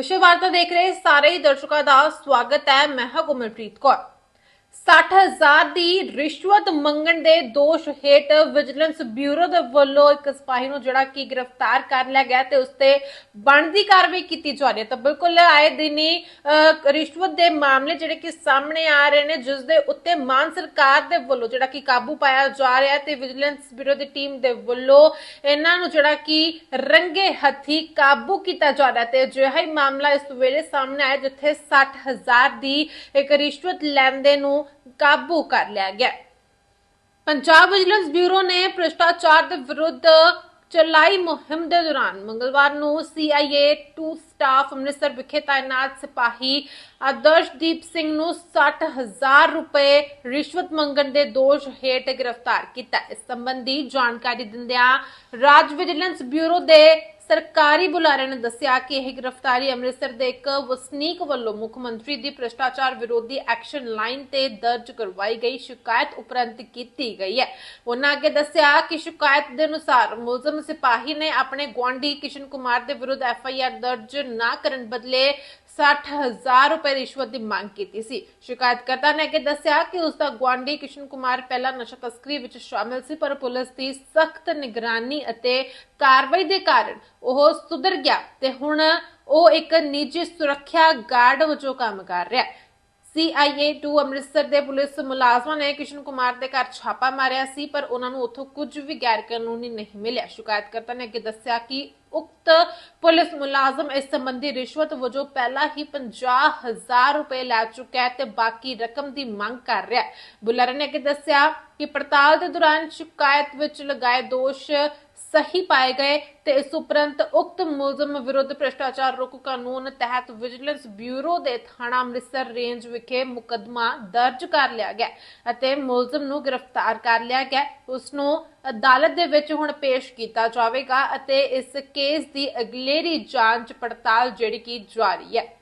ਵਿਸ਼ਵ ਵਾਰਤਾ ਦੇਖ ਰਹੇ ਸਾਰੇ ਹੀ ਦਰਸ਼ਕਾਂ ਦਾ ਸਵਾਗਤ ਹੈ। ਮੈਂ ਹਾਂ ਗੁਰਮਨਪ੍ਰੀਤ ਕੌਰ। 60000 ਦੀ ਰਿਸ਼ਵਤ ਮੰਗਣ ਦੇ ਦੋਸ਼ ਹੇਠ ਵਿਜੀਲੈਂਸ ਬਿਊਰੋ ਦੇ ਵੱਲੋਂ ਇੱਕ ਸਿਪਾਹੀ ਨੂੰ ਜਿਹੜਾ ਕਿ ਗ੍ਰਿਫਤਾਰ ਕਰ ਲਿਆ ਗਿਆ ਤੇ ਉਸ ਤੇ ਬਣਦੀ ਕਾਰਵਾਈ ਕੀਤੀ ਜਾ ਰਹੀ ਹੈ। ਤਾਂ ਬਿਲਕੁਲ ਆਏ ਦਿਨੀ ਅਹ, ਰਿਸ਼ਵਤ ਦੇ ਮਾਮਲੇ ਜਿਹੜੇ ਕਿ ਸਾਹਮਣੇ ਆ ਰਹੇ ਨੇ ਜਿਸ ਦੇ ਉੱਤੇ ਮਾਨ ਸਰਕਾਰ ਦੇ ਵੱਲੋਂ ਜਿਹੜਾ ਕਿ ਕਾਬੂ ਪਾਇਆ ਜਾ ਰਿਹਾ ਤੇ ਵਿਜੀਲੈਂਸ ਬਿਊਰੋ ਦੀ ਟੀਮ ਦੇ ਵੱਲੋਂ ਇਹਨਾਂ ਨੂੰ ਜਿਹੜਾ ਕਿ ਰੰਗੇ ਹੱਥੀ ਕਾਬੂ ਕੀਤਾ ਜਾ ਰਿਹਾ ਤੇ ਅਜਿਹਾ ਹੀ ਮਾਮਲਾ ਇਸ ਵੇਲੇ ਸਾਹਮਣੇ ਆਇਆ ਜਿੱਥੇ 60000 ਦੀ ਇੱਕ ਰਿਸ਼ਵਤ ਲੈਂਦੇ ਨੂੰ ਕਾਬੂ ਕਰ ਲਿਆ ਗਿਆ। ਪੰਜਾਬ ਵਿਜੀਲੈਂਸ ਬਿਊਰੋ ਨੇ ਭ੍ਰਿਸ਼ਟਾਚਾਰ ਦੇ ਵਿਰੁੱਧ ਚਲਾਈ ਮੁਹਿੰਮ ਦੇ ਦੌਰਾਨ ਮੰਗਲਵਾਰ ਨੂੰ CIA 2 ਸਟਾਫ ਅੰਮ੍ਰਿਤਸਰ ਵਿਖੇ ਤਾਇਨਾਤ ਸਿਪਾਹੀ ਆਦਰਸ਼ਦੀਪ ਸਿੰਘ ਨੂੰ 60000 ਰੁਪਏ ਰਿਸ਼ਵਤ ਮੰਗਣ ਦੇ ਦੋਸ਼ ਹੇਠ ਗ੍ਰਿਫਤਾਰ ਕੀਤਾ। ਇਸ ਸੰਬੰਧੀ ਜਾਣਕਾਰੀ ਦਿੰਦਿਆਂ ਰਾਜ ਵਿਜੀਲੈਂਸ ਬਿਊਰੋ ਦੇ ਸਰਕਾਰੀ ਬੁਲਾਰੇ ਨੇ ਦੱਸਿਆ ਕਿ ਇਹ ਗ੍ਰਿਫਤਾਰੀ ਅੰਮ੍ਰਿਤਸਰ ਦੇ ਇੱਕ ਵਸਨੀਕ ਵੱਲੋਂ ਮੁੱਖ ਮੰਤਰੀ ਦੀ ਭ੍ਰਿਸ਼ਟਾਚਾਰ ਵਿਰੋਧੀ ਐਕਸ਼ਨ ਲਾਈਨ ਤੇ ਦਰਜ ਕਰਵਾਈ ਗਈ, ਸ਼ਿਕਾਇਤ ਉਪਰੰਤ ਕੀਤੀ ਗਈ ਹੈ। ਉਹਨਾਂ ਅੱਗੇ ਦੱਸਿਆ ਕਿ ਸ਼ਿਕਾਇਤ ਦੇ ਅਨੁਸਾਰ ਮੁਲਜ਼ਮ ਸਿਪਾਹੀ ਨੇ ਆਪਣੇ ਗੁਆਂਢੀ ਕਿਸ਼ਨ ਕੁਮਾਰ ਦੇ ਵਿਰੁੱਧ ਐਫ ਆਈ ਆਰ ਦਰਜ ਨਾ ਕਰਨ ਬਦਲੇ 60000 ਰੁਪਏ ਰਿਸ਼ਵਤ ਦੀ ਮੰਗ ਕੀਤੀ ਸੀ। ਸ਼ਿਕਾਇਤਕਰਤਾ ਨੇ ਅੱਗੇ ਦੱਸਿਆ ਕਿ ਉਸ ਦਾ ਗੁਆਂਢੀ ਕਿਸ਼ਨ ਕੁਮਾਰ ਪਹਿਲਾਂ ਨਸ਼ਾ ਤਸਕਰੀ ਵਿੱਚ ਸ਼ਾਮਿਲ ਸੀ, ਪਰ ਪੁਲਿਸ ਦੀ ਸਖਤ ਨਿਗਰਾਨੀ ਅਤੇ ਕਾਰਵਾਈ ਦੇ ਕਾਰਨ ਉਹ ਸੁਧਰ ਗਿਆ ਤੇ ਹੁਣ ਉਹ ਇੱਕ ਨਿੱਜੀ ਸੁਰੱਖਿਆ ਗਾਰਡ ਵਜੋਂ ਕੰਮ ਕਰ ਰਿਹਾ ਹੈ। CIA 2 ਅੰਮ੍ਰਿਤਸਰ ਦੇ ਪੁਲਿਸ ਮੁਲਾਜ਼ਮਾਂ ਨੇ ਕਿਸ਼ਨ ਕੁਮਾਰ ਦੇ ਘਰ ਛਾਪਾ ਮਾਰਿਆ ਸੀ, ਪਰ ਉਹਨਾਂ ਨੂੰ ਉੱਥੋਂ ਕੁਝ ਵੀ ਗੈਰ ਕਾਨੂੰਨੀ ਨਹੀਂ ਮਿਲਿਆ। ਸ਼ਿਕਾਇਤਕਰਤਾ ਨੇ ਅੱਗੇ ਦੱਸਿਆ ਕਿ ਉਕਤ ਪੁਲਿਸ ਮੁਲਾਜ਼ਮ ਇਸ ਸੰਬੰਧੀ ਰਿਸ਼ਵਤ ਵਜੋਂ ਪਹਿਲਾਂ ਹੀ 50000 ਰੁਪਏ ਲੈ ਚੁੱਕਾ ਹੈ ਤੇ ਬਾਕੀ ਰਕਮ ਦੀ ਮੰਗ ਕਰ ਰਿਹਾ ਹੈ। ਬੁਲਾਰੇ ਨੇ ਅੱਗੇ ਦੱਸਿਆ ਕਿ ਪੜਤਾਲ ਦੇ ਦੌਰਾਨ ਸ਼ਿਕਾਇਤ ਵਿੱਚ ਲਗਾਏ ਦੋਸ਼ ਸਹੀ ਪਾਏ ਗਏ ਤੇ ਇਸ ਉਪਰੰਤ ਉਕਤ ਮੁਲਜ਼ਮ ਵਿਰੁੱਧ ਭ੍ਰਿਸ਼ਟਾਚਾਰ ਰੋਕੂ ਕਾਨੂੰਨ ਤਹਿਤ ਵਿਜੀਲੈਂਸ ਬਿਊਰੋ ਦੇ ਥਾਣਾ ਅੰਮ੍ਰਿਤਸਰ ਰੇਂਜ ਵਿਖੇ ਮੁਕੱਦਮਾ ਦਰਜ ਕਰ ਲਿਆ ਗਿਆ ਅਤੇ ਮੁਲਜ਼ਮ ਨੂੰ ਗ੍ਰਿਫਤਾਰ ਕਰ ਲਿਆ ਗਿਆ। ਉਸ ਨੂੰ ਅਦਾਲਤ ਦੇ ਵਿੱਚ ਹੁਣ ਪੇਸ਼ ਕੀਤਾ ਜਾਵੇਗਾ ਅਤੇ ਇਸ ਕੇਸ ਦੀ ਅਗਲੇਰੀ ਜਾਂਚ ਪੜਤਾਲ ਜਿਹੜੀ ਕਿ ਜਾਰੀ ਹੈ।